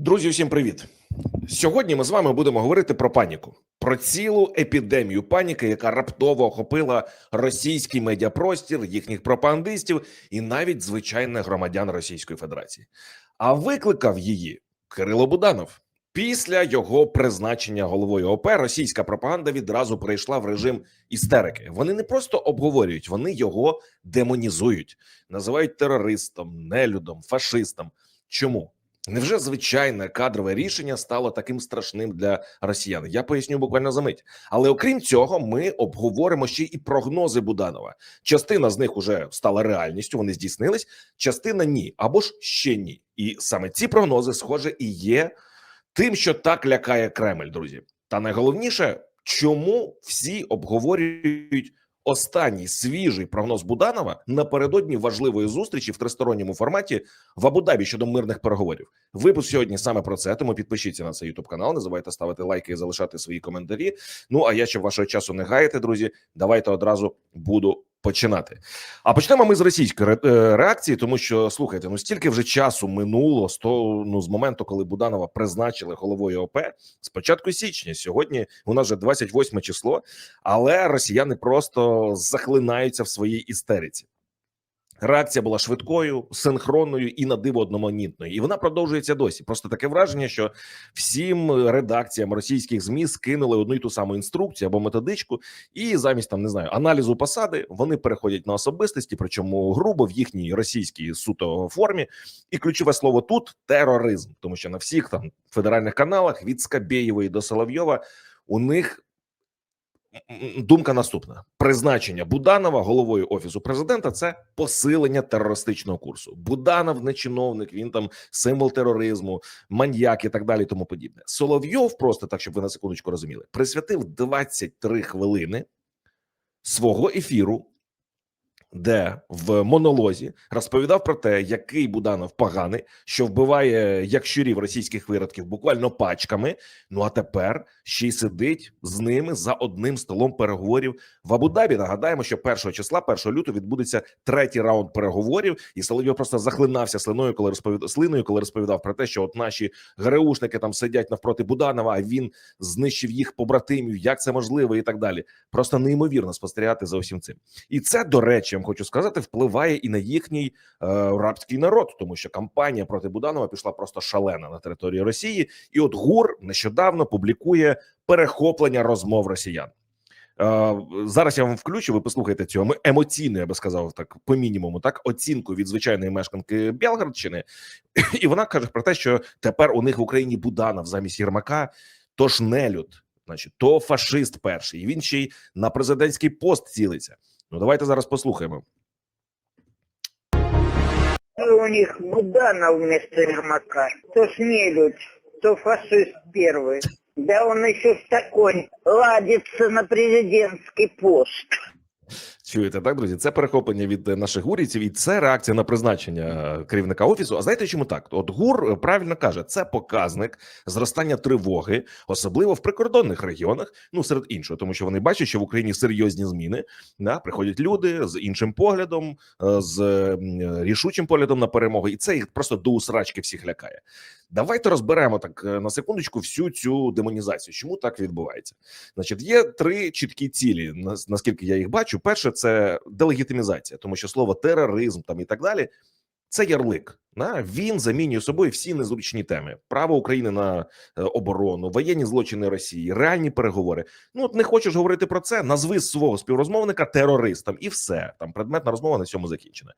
Друзі, всім привіт! Сьогодні ми з вами будемо говорити про паніку, про цілу епідемію паніки, яка раптово охопила російський медіапростір, їхніх пропагандистів і навіть звичайних громадян Російської Федерації. А викликав її Кирило Буданов. Після його призначення головою ОП російська пропаганда відразу перейшла в режим істерики. Вони не просто обговорюють, вони його демонізують, називають терористом, нелюдом, фашистом. Чому? Невже звичайне кадрове рішення стало таким страшним для росіян? Я поясню буквально за мить. Але окрім цього, ми обговоримо ще і прогнози Буданова. Частина з них уже стала реальністю, вони здійснились, частина ні, або ж ще ні. І саме ці прогнози, схоже, і є тим, що так лякає Кремль, друзі. Та найголовніше, чому всі обговорюють останній свіжий прогноз Буданова напередодні важливої зустрічі в тристоронньому форматі в Абу-Дабі щодо мирних переговорів. Випуск сьогодні саме про це. Тому підпишіться на цей ютуб канал. Не забувайте ставити лайки і залишати свої коментарі. Ну а я щоб вашого часу не гаяти, друзі. Давайте одразу буду. Починати, а почнемо ми з російської е, реакції, тому що слухайте, ну стільки вже часу минуло з того, ну з моменту, коли Буданова призначили головою ОП з початку січня. Сьогодні у нас вже 28 число, але росіяни просто захлинаються в своїй істериці. Реакція була швидкою, синхронною і на диво одноманітною, і вона продовжується досі. Просто таке враження, що всім редакціям російських змі скинули одну й ту саму інструкцію або методичку, і замість там не знаю аналізу посади вони переходять на особистості, причому грубо в їхній російській суто формі. І ключове слово тут тероризм, тому що на всіх там федеральних каналах від Скабєєвої до Соловйова у них думка наступна: призначення Буданова головою офісу президента це посилення терористичного курсу. Буданов не чиновник, він там символ тероризму, маньяк і так далі. Тому подібне. Соловйов, просто так, щоб ви на секундочку розуміли, присвятив 23 хвилини свого ефіру. Де в монолозі розповідав про те, який Буданов поганий, що вбиває як щурів російських виродків буквально пачками. Ну а тепер ще й сидить з ними за одним столом переговорів в Абу-Дабі. Нагадаємо, що 1 числа, 1 лютого, відбудеться третій раунд переговорів, і Соловйов просто захлинався слиною, коли розповідав слиною, коли розповідав про те, що от наші ГРУшники там сидять навпроти Буданова, а він знищив їх побратимів. Як це можливо, і так далі. Просто неймовірно спостерігати за усім цим. І це, до речі, я хочу сказати, впливає і на їхній е, рабський народ, тому що кампанія проти Буданова пішла просто шалена на території Росії. І от ГУР нещодавно публікує перехоплення розмов росіян. Е, зараз я вам включу. Ви послухайте цю емоційну, я би сказав, так по мінімуму, так оцінку від звичайної мешканки Білгородщини, і вона каже про те, що тепер у них в Україні Буданов замість Єрмака, тож нелюд, значить, то фашист перший. І він ще й на президентський пост цілиться. Ну давайте зараз послухаємо. у них Буданов вместо Ермака. То ж нелюдь, то фашист первый. Да он еще ж такой ладится на президентский пост. Чуєте, так, друзі? Це перехоплення від е, наших гурівців, і це реакція на призначення е, керівника офісу. А знаєте, чому так? От ГУР е, правильно каже, це показник зростання тривоги, особливо в прикордонних регіонах. Ну серед іншого, тому що вони бачать, що в Україні серйозні зміни. Да, приходять люди з іншим поглядом, з рішучим поглядом на перемогу, і це їх просто до усрачки всіх лякає. Давайте розберемо так на секундочку всю цю демонізацію. Чому так відбувається? Значить, є три чіткі цілі. нас- Наскільки я їх бачу, перше це делегітимізація, тому що слово тероризм там і так далі. Це ярлик. На він замінює собою всі незручні теми: право України на е, оборону, воєнні злочини Росії, реальні переговори. Ну от не хочеш говорити про це, назви свого співрозмовника терористом, і все там предметна розмова на цьому закінчена.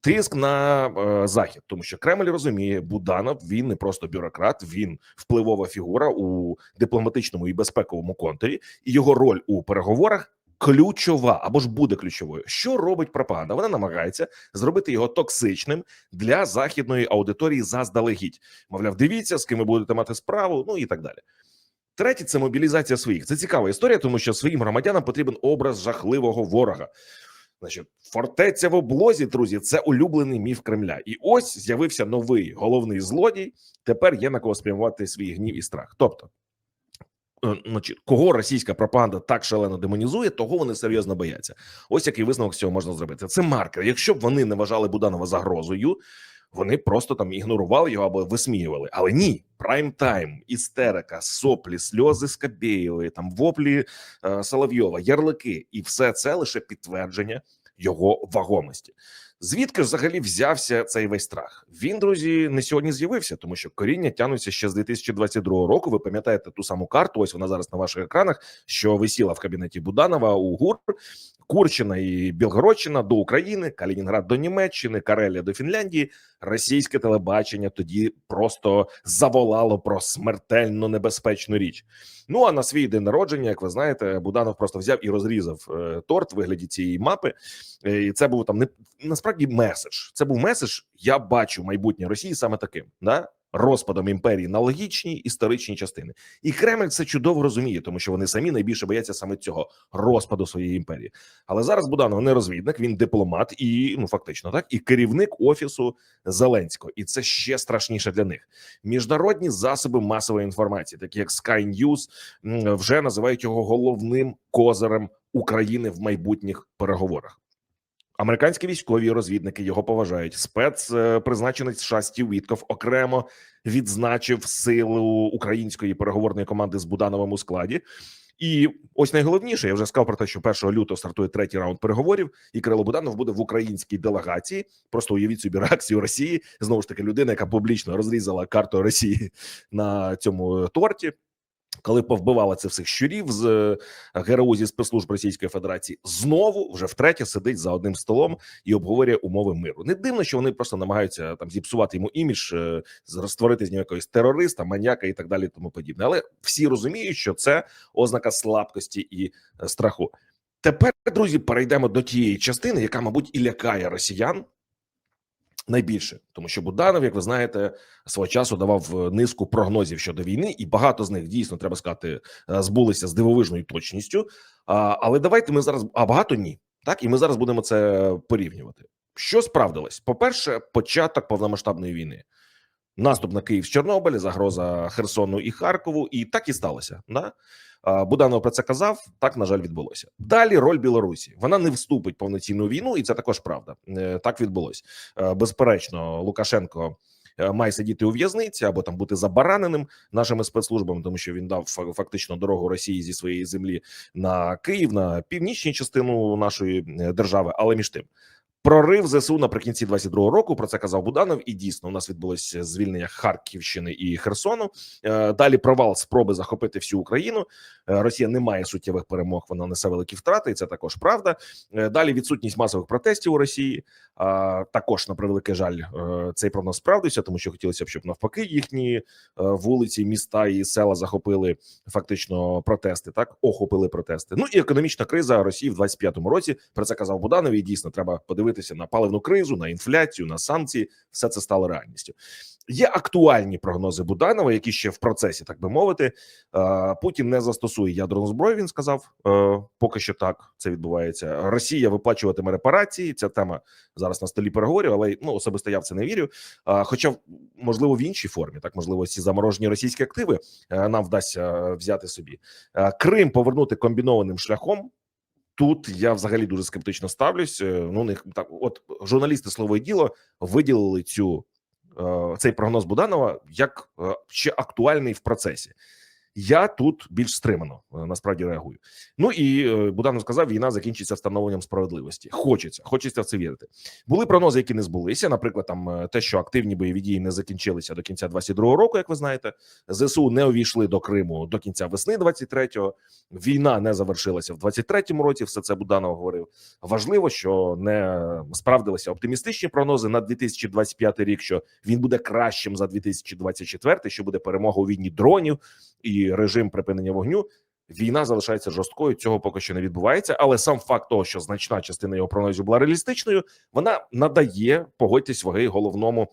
Тиск на е, захід, тому що Кремль розуміє, Буданов він не просто бюрократ, він впливова фігура у дипломатичному і безпековому контурі, і його роль у переговорах ключова або ж буде ключовою. Що робить пропаганда? Вона намагається зробити його токсичним для західної аудиторії заздалегідь. Мовляв, дивіться, з ким ви будете мати справу, ну і так далі. Третє це мобілізація своїх. Це цікава історія, тому що своїм громадянам потрібен образ жахливого ворога. Значить, фортеця в облозі, друзі, це улюблений міф Кремля. І ось з'явився новий головний злодій. Тепер є на кого спрямувати свій гнів і страх. Тобто, кого російська пропаганда так шалено демонізує, того вони серйозно бояться. Ось який висновок з цього можна зробити. Це маркер. Якщо б вони не вважали Буданова загрозою, вони просто там ігнорували його або висміювали. Але ні, прайм тайм, істерика, соплі, сльози Скабєєвої, там воплі е, Соловйова, ярлики, і все це лише підтвердження його вагомості. Звідки ж взагалі взявся цей весь страх? Він, друзі, не сьогодні з'явився, тому що коріння тянуться ще з 2022 року. Ви пам'ятаєте ту саму карту? Ось вона зараз на ваших екранах, що висіла в кабінеті Буданова у ГУР. Курщина і Білгородщина до України, Калінінград до Німеччини, Карелія до Фінляндії. Російське телебачення тоді просто заволало про смертельно небезпечну річ. Ну а на свій день народження, як ви знаєте, Буданов просто взяв і розрізав е, торт в вигляді цієї мапи. Е, і це був там не насправді меседж. Це був меседж. Я бачу майбутнє Росії саме таким, да розпадом імперії на логічні історичні частини. І Кремль це чудово розуміє, тому що вони самі найбільше бояться саме цього розпаду своєї імперії. Але зараз Буданов не розвідник, він дипломат і ну фактично так і керівник офісу Зеленського, і це ще страшніше для них. Міжнародні засоби масової інформації, такі як Sky News, вже називають його головним козирем України в майбутніх переговорах. Американські військові розвідники його поважають. Спецпризначенець США Стів Вітков окремо відзначив силу української переговорної команди з Будановим у складі. І ось найголовніше, я вже сказав про те, що 1 лютого стартує третій раунд переговорів, і Кирило Буданов буде в українській делегації. Просто уявіть собі реакцію Росії. Знову ж таки, людина, яка публічно розрізала карту Росії на цьому торті. Коли повбивала цих всіх щурів з е, ГРУ зі спецслужб Російської Федерації, знову вже втретє сидить за одним столом і обговорює умови миру. Не дивно, що вони просто намагаються там зіпсувати йому імідж, е, з- створити нього якогось терориста, маніяка і так далі, тому подібне. Але всі розуміють, що це ознака слабкості і е, страху. Тепер, друзі, перейдемо до тієї частини, яка, мабуть, і лякає росіян найбільше, тому що Буданов, як ви знаєте, свого часу давав е, низку прогнозів щодо війни, і багато з них дійсно треба сказати е, збулися з дивовижною точністю. А, але давайте ми зараз, а багато ні. Так, і ми зараз будемо це порівнювати. Що справдилось? По-перше, початок повномасштабної війни. Наступ на Київ з Чорнобиля, загроза Херсону і Харкову, і так і сталося. Да? Буданов про це казав. Так на жаль відбулося. Далі роль Білорусі. Вона не вступить в повноцінну війну, і це також правда. Е, Так відбулось. Е, Безперечно, Лукашенко е, має сидіти у в'язниці або там бути забараненим нашими спецслужбами, тому що він дав фа- фактично дорогу Росії зі своєї землі на Київ, на північній частину нашої держави. Але між тим. Прорив ЗСУ наприкінці 22-го року. Про це казав Буданов. І дійсно у нас відбулося звільнення Харківщини і Херсону. Е, Далі провал спроби захопити всю Україну. Е, Росія не має суттєвих перемог. Вона несе великі втрати, і це також правда. Е, Далі відсутність масових протестів у Росії. А, також на превеликий жаль, е, цей прогноз справдився, тому що хотілося б, щоб навпаки їхні е, вулиці, міста і села захопили фактично протести. Так охопили протести. Ну і економічна криза Росії в 25-му році. Про це казав Буданов. І дійсно треба подивитися на паливну кризу, на інфляцію, на санкції. Все це стало реальністю. Є актуальні прогнози Буданова, які ще в процесі, так би мовити. Е, Путін не застосує ядерну зброю. Він сказав Е, поки що так це відбувається. Росія виплачуватиме репарації. Ця тема зараз на столі переговорів, але ну особисто я в це не вірю. Хоча, можливо, в іншій формі, так можливо, ці заморожені російські активи е, нам вдасться взяти собі. Е, Крим повернути комбінованим шляхом. Тут я взагалі дуже скептично ставлюсь. Е, Ну, них так, от журналісти слово і діло виділили цю е, цей прогноз Буданова як е, ще актуальний в процесі. Я тут більш стримано е, насправді реагую. Ну і е, Буданов сказав, війна закінчиться встановленням справедливості. Хочеться, хочеться в це вірити. Були прогнози, які не збулися. Наприклад, там е, те, що активні бойові дії не закінчилися до кінця 22-го року, як ви знаєте, зсу не увійшли до Криму до кінця весни 23-го. Війна не завершилася в 23-му році. Все це Буданов говорив. Важливо, що не справдилися оптимістичні прогнози на 2025 рік. Що він буде кращим за 2024, що буде перемога у війні дронів і режим припинення вогню. Війна залишається жорсткою. Цього поки що не відбувається. Але сам факт того, що значна частина його прогнозів була реалістичною, вона надає погодьтесь ваги головному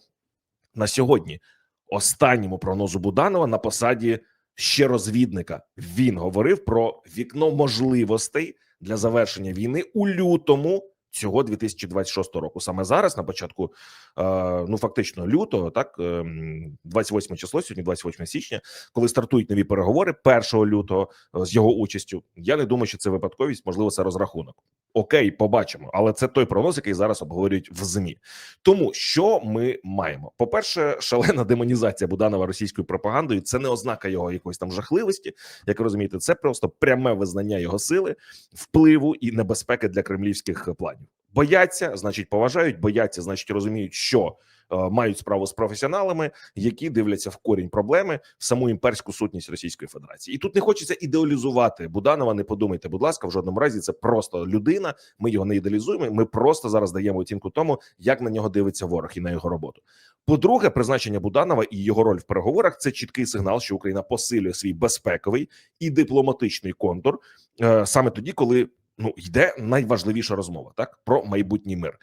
на сьогодні. Останньому прогнозу Буданова на посаді ще розвідника. Він говорив про вікно можливостей для завершення війни у лютому цього 2026 року. Саме зараз, на початку, е, ну фактично лютого, так е, м, 28 число, сьогодні 28 січня, коли стартують нові переговори 1 лютого е, з його участю. Я не думаю, що це випадковість, можливо, це розрахунок. Окей, побачимо, але це той прогноз, який зараз обговорюють в змі. Тому що ми маємо? По перше, шалена демонізація Буданова російською пропагандою. Це не ознака його якоїсь там жахливості. Як розумієте, це просто пряме визнання його сили, впливу і небезпеки для кремлівських планів. Бояться, значить, поважають, бояться, значить, розуміють, що е, мають справу з професіоналами, які дивляться в корінь проблеми в саму імперську сутність Російської Федерації. І тут не хочеться ідеалізувати Буданова. Не подумайте, будь ласка, в жодному разі це просто людина. Ми його не ідеалізуємо. Ми просто зараз даємо оцінку тому, як на нього дивиться ворог і на його роботу. По-друге, призначення Буданова і його роль в переговорах це чіткий сигнал, що Україна посилює свій безпековий і дипломатичний контур е, саме тоді, коли ну йде найважливіша розмова, так про майбутній мир.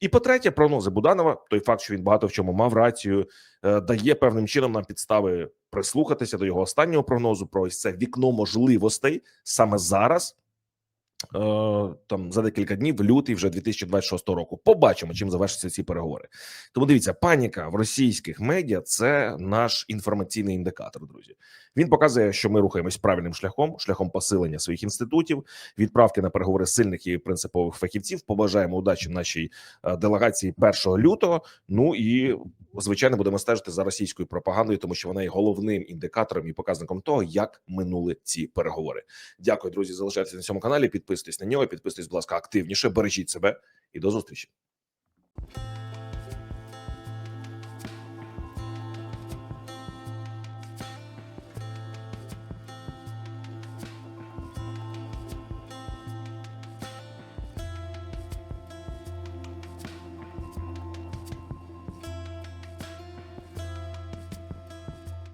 І по-третє, прогнози Буданова, той факт, що він багато в чому мав рацію, е, дає певним чином нам підстави прислухатися до його останнього прогнозу про ось це вікно можливостей саме зараз. Е, Там за декілька днів, лютий вже 2026 року. Побачимо, чим завершаться ці переговори. Тому дивіться, паніка в російських медіа це наш інформаційний індикатор. Друзі, він показує, що ми рухаємось правильним шляхом, шляхом посилення своїх інститутів, відправки на переговори сильних і принципових фахівців. Побажаємо удачі нашій е, делегації 1 лютого. Ну і звичайно будемо стежити за російською пропагандою, тому що вона є головним індикатором і показником того, як минули ці переговори. Дякую, друзі. Залишайтеся на цьому каналі. Підписуйтесь на нього. Підписуйтесь, будь ласка, активніше. Бережіть себе і до зустрічі.